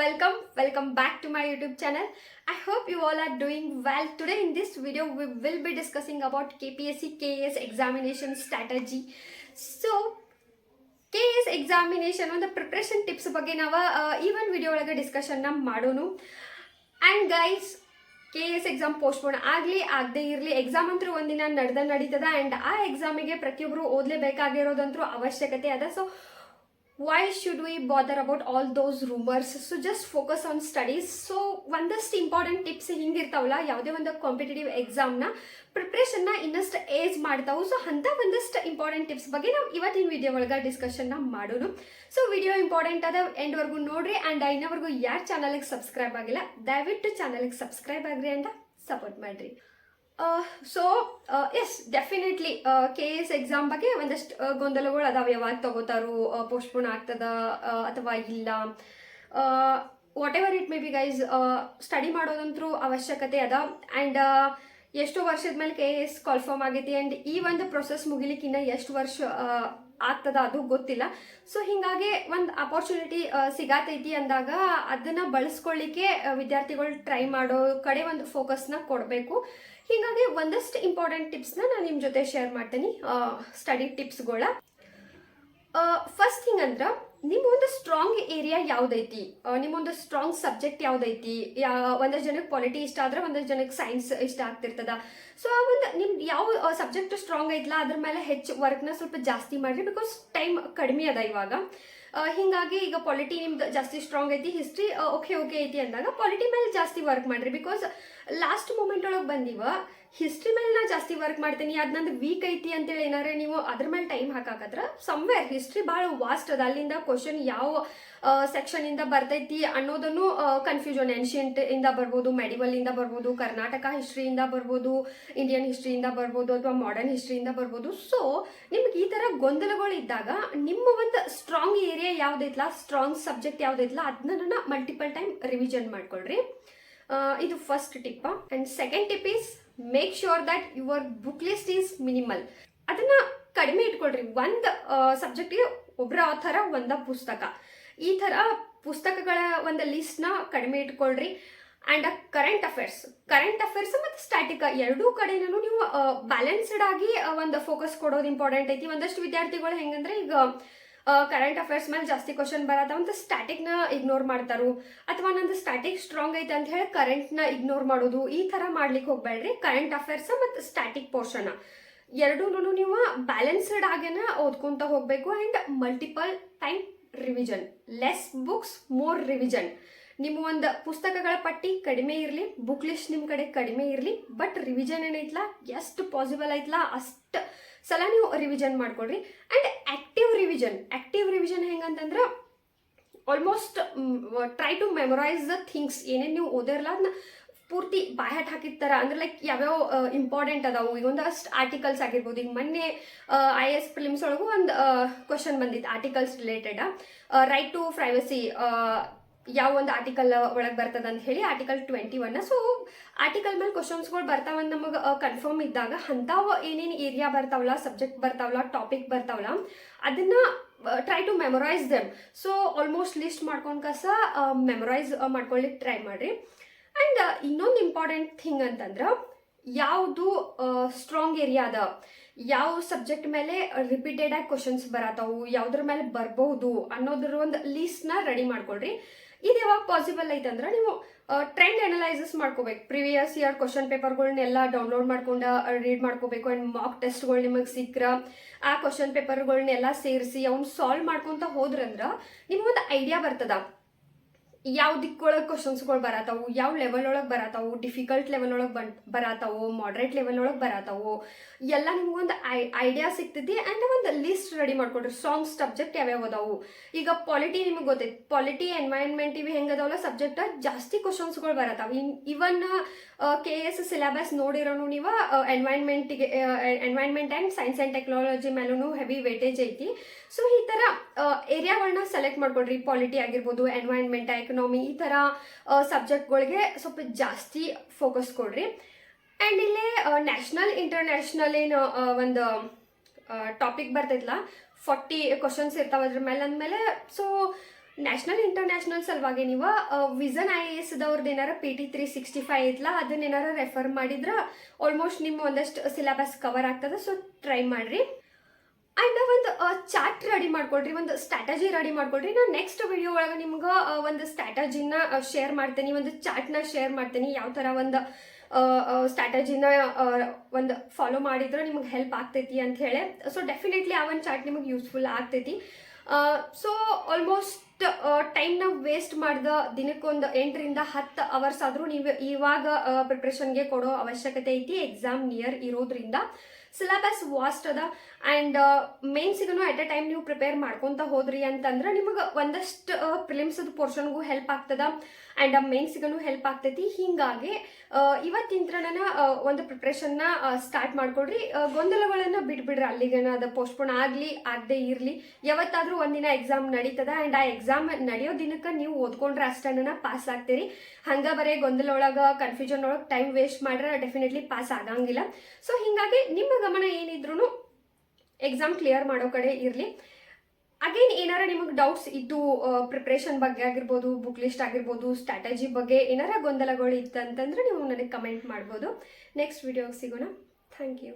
welcome welcome back to my youtube channel i hope you all are doing well today in this video we will be discussing about kpsc KS examination strategy so K S examination ಒಂದು preparation tips ಬಗ್ಗೆ ನಾವು ಆ, ಈ ಒಂದು video ಒಳಗೆ ಡಿಸ್ಕಷನ್ನ ಮಾಡೋನು and guys K S exam postpone ಆಗಲಿ ಆಗದೆ ಇರಲಿ ಎಕ್ಸಾಮ್ ಅಂತೂ ಒಂದಿನ ನಡೆದ ನಡೀತದ ಆ್ಯಂಡ್ ಆ ಎಕ್ಸಾಮಿಗೆ ಪ್ರತಿಯೊಬ್ಬರು ಓದಲೇಬೇಕಾಗಿರೋದಂತೂ ಅವಶ್ಯಕತೆ ಅದ so why should we bother about all those rumours so just focus on studies so ಒಂದಷ್ಟು ಇಂಪಾರ್ಟೆಂಟ್ ಟಿಪ್ಸ್ ಹಿಂಗಿರ್ತಾವಲ್ಲ, ಯಾವುದೇ ಒಂದು ಕಾಂಪಿಟೇಟಿವ್ ಎಕ್ಸಾಮ್ನ ಪ್ರಿಪ್ರೇಷನ್ನ ಇನ್ನಷ್ಟು ಏಜ್ ಮಾಡ್ತಾವು. ಸೊ ಅಂಥ ಒಂದಷ್ಟು ಇಂಪಾರ್ಟೆಂಟ್ ಟಿಪ್ಸ್ ಬಗ್ಗೆ ನಾವು ಇವತ್ತಿನ ವಿಡಿಯೋ ಒಳಗೆ ಡಿಸ್ಕಷನ್ನ ಮಾಡೋನು ಸೊ ವಿಡಿಯೋ ಇಂಪಾರ್ಟೆಂಟ್ ಅದ ಎಂಡ್ವರೆಗೂ ನೋಡ್ರಿ ಆ್ಯಂಡ್ ಇನ್ನವರೆಗೂ ಯಾರು ಚಾನಲ್ಗೆ ಸಬ್ಸ್ಕ್ರೈಬ್ ಆಗಿಲ್ಲ, ದಯವಿಟ್ಟು ಚಾನಲ್ಗೆ ಸಬ್ಸ್ಕ್ರೈಬ್ ಆಗ್ರಿ ಅಂತ ಸಪೋರ್ಟ್ ಮಾಡಿರಿ. So yes definitely K S exam ಬಗ್ಗೆ ಒಂದಷ್ಟು ಗೊಂದಲಗಳು ಅದಾವ. ಯಾವಾಗ ತಗೋತಾರು ಪೋಸ್ಟ್ಪೋನ್ ಆಗ್ತದ ಅಥವಾ ಇಲ್ಲ. Whatever it may be guys study ಮಾಡೋದಂತರೂ ಅವಶ್ಯಕತೆ ಅದ. ಆ್ಯಂಡ್ ಎಷ್ಟು ವರ್ಷದ ಮೇಲೆ ಕೆ ಎಸ್ ಕಾಲ್ಫರ್ಮ್ ಆಗೈತಿ. ಆ್ಯಂಡ್ ಈ ಒಂದು ಪ್ರೊಸೆಸ್ ಮುಗಿಲಿಕ್ಕಿನ್ನ ಎಷ್ಟು ವರ್ಷ ಆಗ್ತದ ಅದು ಗೊತ್ತಿಲ್ಲ. ಸೊ ಹಿಂಗಾಗಿ ಒಂದು ಅಪರ್ಚುನಿಟಿ ಸಿಗಾತೈತಿ ಅಂದಾಗ ಅದನ್ನು ಬಳಸ್ಕೊಳ್ಳಿಕ್ಕೆ ವಿದ್ಯಾರ್ಥಿಗಳು ಟ್ರೈ ಮಾಡೋ ಕಡೆ ಒಂದು ಫೋಕಸ್ನ ಕೊಡಬೇಕು. ಹೀಗಾಗಿ ಒಂದಷ್ಟು ಇಂಪಾರ್ಟೆಂಟ್ ಟಿಪ್ಸ್ನ ನಾನು ನಿಮ್ಮ ಜೊತೆ ಶೇರ್ ಮಾಡ್ತೀನಿ ಸ್ಟಡಿ ಟಿಪ್ಸ್ಗಳ ಫಸ್ಟ್ ಥಿಂಗ್ ಅಂದ್ರೆ ನಿಮ್ಮ ಒಂದು ಸ್ಟ್ರಾಂಗ್ ಏರಿಯಾ ಯಾವ್ದೈತಿ? ನಿಮ್ಮ ನಿಮ್ಮೊಂದು ಸ್ಟ್ರಾಂಗ್ ಸಬ್ಜೆಕ್ಟ್ ಯಾವ್ದೈತಿ? ಯಾ, ಒಂದಷ್ಟು ಜನಕ್ಕೆ ಪಾಲಿಟಿ ಇಷ್ಟ ಆದ್ರೆ ಒಂದಷ್ಟು ಜನಕ್ಕೆ ಸೈನ್ಸ್ ಇಷ್ಟ ಆಗ್ತಿರ್ತದ. ಸೊ ಆ ಒಂದು ನಿಮ್ದು ಯಾವ ಸಬ್ಜೆಕ್ಟ್ ಸ್ಟ್ರಾಂಗ್ ಐತಲ್ಲ ಅದ್ರ ಮೇಲೆ ಹೆಚ್ಚು ವರ್ಕ್ನ ಸ್ವಲ್ಪ ಜಾಸ್ತಿ ಮಾಡಿರಿ ಬಿಕಾಸ್ ಟೈಮ್ ಕಡಿಮೆ ಅದ ಇವಾಗ. ಹಿಂಗಾಗಿ ಈಗ ಪಾಲಿಟಿ ನಿಮ್ದು ಜಾಸ್ತಿ ಸ್ಟ್ರಾಂಗ್ ಐತಿ ಹಿಸ್ಟ್ರಿ ಓಕೆ ಓಕೆ ಐತಿ ಅಂದಾಗ ಪಾಲಿಟಿ ಮೇಲೆ ಜಾಸ್ತಿ ವರ್ಕ್ ಮಾಡ್ರಿ. ಬಿಕಾಸ್ ಲಾಸ್ಟ್ ಮೂಮೆಂಟ್ ಒಳಗೆ ಬಂದಿವ ಹಿಸ್ಟ್ರಿ ಮೇಲೆ ನಾ ಜಾಸ್ತಿ ವರ್ಕ್ ಮಾಡ್ತೀನಿ, ಅದು ನಂದು ವೀಕ್ ಐತಿ ಅಂತೇಳಿ ಏನಾರೆ ನೀವು ಅದ್ರ ಮೇಲೆ ಟೈಮ್ ಹಾಕಾಕತ್ರ ಸಮ್ವೇರ್ ಹಿಸ್ಟ್ರಿ ಭಾಳ ವಾಸ್ಟ್ ಅದ. ಅಲ್ಲಿಂದ ಕ್ವಶನ್ ಯಾವ ಸೆಕ್ಷನ್ ಇಂದ ಬರ್ತೈತಿ ಅನ್ನೋದನ್ನು ಕನ್ಫ್ಯೂಷನ್ ಏನ್ಷಿಯಂಟ್ ಇಂದ ಬರ್ಬೋದು ಮೆಡಿವಲ್ ಇಂದ ಬರ್ಬೋದು, ಕರ್ನಾಟಕ ಹಿಸ್ಟ್ರಿಯಿಂದ ಬರ್ಬೋದು ಇಂಡಿಯನ್ ಹಿಸ್ಟ್ರಿಯಿಂದ ಬರ್ಬೋದು ಅಥವಾ ಮಾಡರ್ನ್ ಹಿಸ್ಟ್ರಿಯಿಂದ ಬರ್ಬೋದು. ಸೊ ನಿಮ್ಗೆ ಈ ತರ ಗೊಂದಲಗಳು ಇದ್ದಾಗ ನಿಮ್ಮ ಒಂದು ಸ್ಟ್ರಾಂಗ್ ಏರಿಯಾ ಯಾವ್ದೈತ್ಲ ಸ್ಟ್ರಾಂಗ್ ಸಬ್ಜೆಕ್ಟ್ ಯಾವ್ದೈತ್ಲ ಅದನ್ನ ಮಲ್ಟಿಪಲ್ ಟೈಮ್ ರಿವಿಷನ್ ಮಾಡ್ಕೊಳ್ರಿ. ಇದು first tip and second tip is make sure that your book list is minimal ಅದನ್ನ ಕಡಿಮೆ ಇಟ್ಕೊಳ್ರಿ. ಒಂದು ಸಬ್ಜೆಕ್ಟಿಗೆ ಒಬ್ಬರ ಥರ ಒಂದ ಪುಸ್ತಕ. ಈ ಥರ ಪುಸ್ತಕಗಳ ಒಂದು ಲಿಸ್ಟ್ನ ಕಡಿಮೆ ಇಟ್ಕೊಳ್ರಿ. And current affairs current affairs ಮತ್ತು ಸ್ಟ್ಯಾಟಿಕ ಎರಡೂ ಕಡೆನೂ ನೀವು ಬ್ಯಾಲೆನ್ಸ್ಡ್ ಆಗಿ ಒಂದು ಫೋಕಸ್ ಕೊಡೋದು ಇಂಪಾರ್ಟೆಂಟ್ ಐತಿ. ಒಂದಷ್ಟು ವಿದ್ಯಾರ್ಥಿಗಳು ಹೆಂಗಂದ್ರೆ ಈಗ ಕರೆಂಟ್ ಅಫೇರ್ಸ್ ಮೇಲೆ ಜಾಸ್ತಿ ಕ್ವಶನ್ ಬರತ್ತ ಅಂತ ಸ್ಟ್ಯಾಟಿಕ್ನ ಇಗ್ನೋರ್ ಮಾಡ್ತಾರು. ಅಥವಾ ನಂದು ಸ್ಟ್ಯಾಟಿಕ್ ಸ್ಟ್ರಾಂಗ್ ಐತೆ ಅಂತ ಹೇಳಿ ಕರೆಂಟ್ನ ಇಗ್ನೋರ್ ಮಾಡೋದು, ಈ ಥರ ಮಾಡ್ಲಿಕ್ಕೆ ಹೋಗ್ಬೇಡ್ರಿ. ಕರೆಂಟ್ ಅಫೇರ್ಸ್ ಮತ್ತು ಸ್ಟ್ಯಾಟಿಕ್ ಪೋರ್ಷನ್ ಎರಡೂನು ನೀವು ಬ್ಯಾಲೆನ್ಸ್ಡ್ ಆಗೇನ ಓದ್ಕೊಂತ ಹೋಗಬೇಕು and multiple time revision less books more revision ನಿಮ್ಮ ಒಂದು ಪುಸ್ತಕಗಳ ಪಟ್ಟಿ ಕಡಿಮೆ ಇರಲಿ ಬುಕ್ ಲಿಸ್ಟ್ ನಿಮ್ಮ ಕಡೆ ಕಡಿಮೆ ಇರಲಿ ಬಟ್ ರಿವಿಷನ್ ಏನೈತ್ಲಾ? ಎಷ್ಟು ಪಾಸಿಬಲ್ ಐತ್ಲಾ? ಅಷ್ಟು ಸಲ ನೀವು ರಿವಿಷನ್ ಮಾಡ್ಕೊಳ್ರಿ and active revision active revision ಹೆಂಗಂತಂದ್ರೆ almost try to memorise the things ಏನೇನು ನೀವು ಓದಿರಲ್ಲ ಅದನ್ನ ಪೂರ್ತಿ ಬಾಯ್ಹಾಟ್ ಥರ ಅಂದ್ರೆ ಲೈಕ್ ಯಾವ್ಯಾವ ಇಂಪಾರ್ಟೆಂಟ್ ಅದಾವು. ಈಗ ಒಂದಷ್ಟು ಆರ್ಟಿಕಲ್ಸ್ ಆಗಿರ್ಬೋದು. ಈಗ ಮೊನ್ನೆ ಐ ಎಸ್ ಫಿಲಿಮ್ಸ್ ಒಳಗೂ ಒಂದು ಕ್ವಶನ್ ಬಂದಿತ್ತು articles related right to privacy ಯಾವ ಒಂದು ಆರ್ಟಿಕಲ್ ಒಳಗೆ ಬರ್ತದ ಅಂತ ಹೇಳಿ article twenty one so article ಮೇಲೆ ಕ್ವಶನ್ಸ್ಗಳು ಬರ್ತಾವಂತ ನಮಗೆ ಕನ್ಫರ್ಮ್ ಇದ್ದಾಗ ಅಂಥವು ಏನೇನು ಏರಿಯಾ ಬರ್ತಾವಲ್ಲ ಸಬ್ಜೆಕ್ಟ್ ಬರ್ತಾವಲ್ಲ ಟಾಪಿಕ್ ಬರ್ತಾವಲ್ಲ ಅದನ್ನ try to memorise them so almost list ಮಾಡ್ಕೊಂಡು ಕಸ ಮೆಮೊರೈಸ್ ಮಾಡ್ಕೊಳ್ಳಿಕ್ಕೆ ಟ್ರೈ ಮಾಡಿರಿ. ಆ್ಯಂಡ್ ಇನ್ನೊಂದು ಇಂಪಾರ್ಟೆಂಟ್ ಥಿಂಗ್ ಅಂತಂದ್ರೆ, ಯಾವುದು ಸ್ಟ್ರಾಂಗ್ ಏರಿಯಾ ಅದ, ಯಾವ ಸಬ್ಜೆಕ್ಟ್ ಮೇಲೆ ರಿಪೀಟೆಡ್ ಆಗಿ ಕ್ವಶನ್ಸ್ ಬರತಾವು, ಯಾವುದ್ರ ಮೇಲೆ ಬರ್ಬಹುದು ಅನ್ನೋದ್ರ ಒಂದು ಲಿಸ್ಟ್ನ ರೆಡಿ ಮಾಡ್ಕೊಳ್ರಿ. ಇದು ಯಾವಾಗ ಪಾಸಿಬಲ್ ಐತಂದ್ರೆ ನೀವು ಟ್ರೆಂಡ್ ಅನಲೈಸಸ್ ಮಾಡ್ಕೋಬೇಕು. ಪ್ರಿವಿಯಸ್ ಇಯರ್ ಕ್ವಶನ್ ಪೇಪರ್ಗಳನ್ನೆಲ್ಲ ಡೌನ್ಲೋಡ್ ಮಾಡ್ಕೊಂಡು ರೀಡ್ ಮಾಡ್ಕೋಬೇಕು ಆ್ಯಂಡ್ ಮಾಕ್ ಟೆಸ್ಟ್ಗಳು ನಿಮಗೆ ಸಿಕ್ಕ್ರ ಆ ಕ್ವಶನ್ ಪೇಪರ್ಗಳನ್ನೆಲ್ಲ ಸೇರಿಸಿ ಅವ್ನು ಸಾಲ್ವ್ ಮಾಡ್ಕೊತ ಹೋದ್ರಂದ್ರೆ ನಿಮ್ಗೊಂದು ಐಡಿಯಾ ಬರ್ತದ. ಯಾವ ದಿಕ್ಕೊಳಗೆ ಕ್ವಶನ್ಸ್ಗಳು ಬರತಾವು, ಯಾವ ಲೆವೆಲ್ ಒಳಗೆ ಬರತ್ತಾವು ಡಿಫಿಕಲ್ಟ್ ಲೆವೆಲ್ ಒಳಗೆ ಬನ್, ಬರತಾವು ಮಾಡ್ರೇಟ್ ಲೆವೆಲ್ ಒಳಗೆ ಬರತಾವು, ಎಲ್ಲ ನಿಮ್ಗೊಂದು ಐ ಐಡಿಯಾ ಸಿಗ್ತೈತಿ ಆ್ಯಂಡ್ ಒಂದು ಲಿಸ್ಟ್ ರೆಡಿ ಮಾಡ್ಕೊಡ್ರಿ. ಸಾಂಗ್ಸ್ ಸಬ್ಜೆಕ್ಟ್ ಯಾವ್ಯಾವ ಅದಾವು. ಈಗ ಪಾಲಿಟಿ ನಿಮಗೆ ಗೊತ್ತೈತಿ ಪಾಲಿಟಿ ಎನ್ವೈರನ್ಮೆಂಟ್ ಇವು ಹೆಂಗದಾವಲ್ಲ ಸಬ್ಜೆಕ್ಟ್ ಜಾಸ್ತಿ ಕ್ವಶನ್ಸ್ಗಳು ಬರತಾವ. In even K S syllabus ನೋಡಿರೋನು ನೀವು ಎನ್ವೈರನ್ಮೆಂಟಿಗೆ environment and science and technology ಮೇಲೂ ಹೆವಿ ವೇಟೇಜ್ ಐತಿ. ಸೊ ಈ ಥರ ಏರಿಯಾಗಳನ್ನ ಸೆಲೆಕ್ಟ್ ಮಾಡ್ಕೊಡ್ರಿ. ಪಾಲಿಟಿ ಆಗಿರ್ಬೋದು ಎನ್ವೈರ್ಮೆಂಟ್ ಎಕನಾಮಿ ಈ ಥರ ಸಬ್ಜೆಕ್ಟ್ಗಳಿಗೆ ಸ್ವಲ್ಪ ಜಾಸ್ತಿ ಫೋಕಸ್ ಕೊಡ್ರಿ. ಆ್ಯಂಡ್ ಇಲ್ಲಿ ನ್ಯಾಷನಲ್ ಇಂಟರ್ನ್ಯಾಷನಲ್ ಏನು ಒಂದು ಟಾಪಿಕ್ ಬರ್ತೈತಲ್ಲ ಫಾರ್ಟಿ ಕ್ವಶನ್ಸ್ ಇರ್ತಾವ ಅದ್ರ ಮೇಲೆ ಅಂದಮೇಲೆ ಸೊ ನ್ಯಾಷನಲ್ ಇಂಟರ್ನ್ಯಾಷನಲ್ ಸಲುವಾಗಿ ನೀವು ವಿಸನ್ ಐ ಎ ಎಸ್ ದವ್ರದ್ದು ಏನಾರ P T three sixty five ಅದನ್ನ ಏನಾರ ರೆಫರ್ ಮಾಡಿದ್ರೆ ಆಲ್ಮೋಸ್ಟ್ ನಿಮ್ಮ ಒಂದಷ್ಟು ಸಿಲೆಬಸ್ ಕವರ್ ಆಗ್ತದೆ ಸೊ ಟ್ರೈ ಮಾಡಿರಿ. ಆ್ಯಂಡ್ ಒಂದು ಚಾಟ್ ರೆಡಿ ಮಾಡ್ಕೊಳ್ರಿ, ಒಂದು ಸ್ಟ್ರಾಟಜಿ ರೆಡಿ ಮಾಡ್ಕೊಳ್ರಿ. ನಾನು ನೆಕ್ಸ್ಟ್ ವಿಡಿಯೋ ಒಳಗೆ ನಿಮ್ಗೆ ಒಂದು ಸ್ಟ್ರಾಟಜಿನ ಶೇರ್ ಮಾಡ್ತೀನಿ, ಒಂದು ಚಾಟ್ನ ಶೇರ್ ಮಾಡ್ತೀನಿ, ಯಾವ ಥರ ಒಂದು ಸ್ಟ್ರಾಟಜಿನ ಒಂದು ಫಾಲೋ ಮಾಡಿದ್ರೆ ನಿಮ್ಗೆ ಹೆಲ್ಪ್ ಆಗ್ತೈತಿ ಅಂತ ಹೇಳಿ. ಸೊ ಡೆಫಿನೆಟ್ಲಿ ಆ ಒಂದು ಚಾಟ್ ನಿಮಗೆ ಯೂಸ್ಫುಲ್ ಆಗ್ತೈತಿ. ಸೊ ಆಲ್ಮೋಸ್ಟ್ ಟೈಮ್ನ ವೇಸ್ಟ್ ಮಾಡಿದ ದಿನಕ್ಕೊಂದು ಎಂಟರಿಂದ ಹತ್ತು ಅವರ್ಸ್ ಆದರೂ ನೀವು ಇವಾಗ ಪ್ರಿಪ್ರೇಷನ್ಗೆ ಕೊಡೋ ಅವಶ್ಯಕತೆ ಐತಿ. ಎಕ್ಸಾಮ್ ನಿಯರ್ ಇರೋದ್ರಿಂದ ಸಿಲೆಬಸ್ ವಾಸ್ಟ್ ಅದ. ಆ್ಯಂಡ್ ಮೇನ್ಸಿಗೂ ಅಟ್ ಅ ಟೈಮ್ ನೀವು ಪ್ರಿಪೇರ್ ಮಾಡ್ಕೊತ ಹೋದ್ರಿ ಅಂತಂದ್ರೆ ನಿಮಗೆ ಒಂದಷ್ಟು ಪ್ರಿಲಿಮ್ಸದ ಪೋರ್ಷನ್ಗೂ ಹೆಲ್ಪ್ ಆಗ್ತದ. ಆ್ಯಂಡ್ ಮೇನ್ಸಿಗೂ ಹೆಲ್ಪ್ ಆಗ್ತೈತಿ. ಹಿಂಗಾಗಿ ಇವತ್ತಿನ ಒಂದು ಪ್ರಿಪ್ರೇಷನ್ನ ಸ್ಟಾರ್ಟ್ ಮಾಡ್ಕೊಡ್ರಿ. ಗೊಂದಲಗಳನ್ನು ಬಿಟ್ಬಿಡ್ರಿ. ಅಲ್ಲಿಗೆ ಅದು ಪೋಸ್ಟ್ಪೋನ್ ಆಗಲಿ, ಆಗದೆ ಇರಲಿ. ಯಾವತ್ತಾದ್ರೂ ಒಂದಿನ ಎಕ್ಸಾಮ್ ನಡೀತದ. ಆ್ಯಂಡ್ ಆ ಎಕ್ಸಾಮ್ ನಡೆಯೋ ದಿನಕ್ಕೆ ನೀವು ಓದ್ಕೊಂಡ್ರೆ ಅಷ್ಟನ್ನ ಪಾಸ್ ಆಗ್ತೀರಿ. ಹಂಗ ಬರೀ ಗೊಂದಲ ಒಳಗೆ ಕನ್ಫ್ಯೂಷನ್ ಒಳಗೆ ಟೈಮ್ ವೇಸ್ಟ್ ಮಾಡ್ರೆ ಡೆಫಿನೆಟ್ಲಿ ಪಾಸ್ ಆಗಂಗಿಲ್ಲ. ಸೊ ಹೀಗಾಗಿ ನಿಮ್ಮ ಗಮನ ಏನಿದ್ರು ಎಕ್ಸಾಮ್ ಕ್ಲಿಯರ್ ಮಾಡೋ ಕಡೆ ಇರಲಿ. ಅಗೇನ್ ಏನಾರ ನಿಮಗೆ ಡೌಟ್ಸ್ ಇದ್ದು ಪ್ರಿಪ್ರೇಷನ್ ಬಗ್ಗೆ ಆಗಿರ್ಬೋದು ಬುಕ್ ಲಿಸ್ಟ್ ಆಗಿರ್ಬೋದು ಸ್ಟ್ರಾಟಜಿ ಬಗ್ಗೆ ಏನಾರ ಗೊಂದಲಗಳು ಇತ್ತಂತಂದ್ರೆ ನೀವು ನನಗೆ ಕಮೆಂಟ್ ಮಾಡ್ಬೋದು. ನೆಕ್ಸ್ಟ್ ವಿಡಿಯೋಗೆ ಸಿಗೋಣ. Thank you